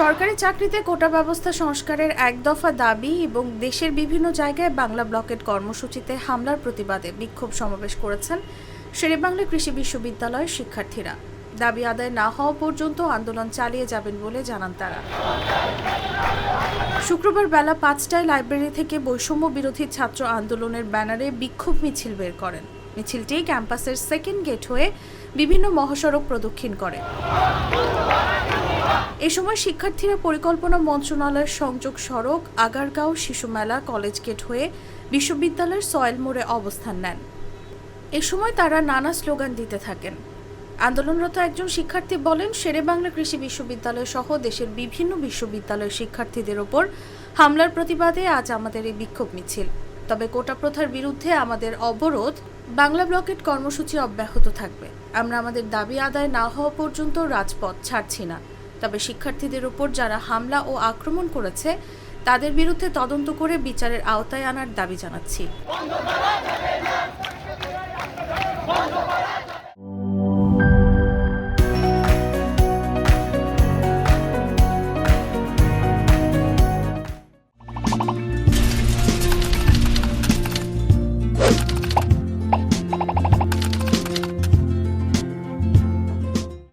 সরকারি চাকরিতে কোটা ব্যবস্থা সংস্কারের এক দফা দাবি এবং দেশের বিভিন্ন জায়গায় বাংলা ব্লকেট কর্মসূচিতে হামলার প্রতিবাদে বিক্ষোভ সমাবেশ করেছেন শেরেবাংলা কৃষি বিশ্ববিদ্যালয়ের শিক্ষার্থীরা। দাবি আদায় না হওয়া পর্যন্ত আন্দোলন চালিয়ে যাবেন বলে জানান তারা। শুক্রবার বেলা পাঁচটায় লাইব্রেরি থেকে বৈষম্য বিরোধী ছাত্র আন্দোলনের ব্যানারে বিক্ষোভ মিছিল বের করেন। মিছিলটি ক্যাম্পাসের সেকেন্ড গেট হয়ে বিভিন্ন মহাসড়ক প্রদক্ষিণ করে। এ সময় শিক্ষার্থীরা পরিকল্পনা মন্ত্রণালয়ের সংযোগ সড়ক, আগারগাঁও শিশু মেলা, কলেজ গেট হয়ে বিশ্ববিদ্যালয়ের সয়েল মোড়ে অবস্থান নেন। এ সময় তারা নানা স্লোগান দিতে থাকেন। আন্দোলনরত একজন শিক্ষার্থী বলেন শেরেবাংলা কৃষি বিশ্ববিদ্যালয় সহ দেশের বিভিন্ন বিশ্ববিদ্যালয়ের শিক্ষার্থীদের ওপর হামলার প্রতিবাদে আজ আমাদের এই বিক্ষোভ মিছিল। তবে কোটা প্রথার বিরুদ্ধে আমাদের অবরোধ, বাংলা ব্লকেট কর্মসূচি অব্যাহত থাকবে। আমরা আমাদের দাবি আদায় না হওয়া পর্যন্ত রাজপথ ছাড়ছি না। তবে শিক্ষার্থীদের উপর যারা হামলা ও আক্রমণ করেছে, তাদের বিরুদ্ধে তদন্ত করে বিচারের আওতায় আনার দাবি জানাচ্ছি।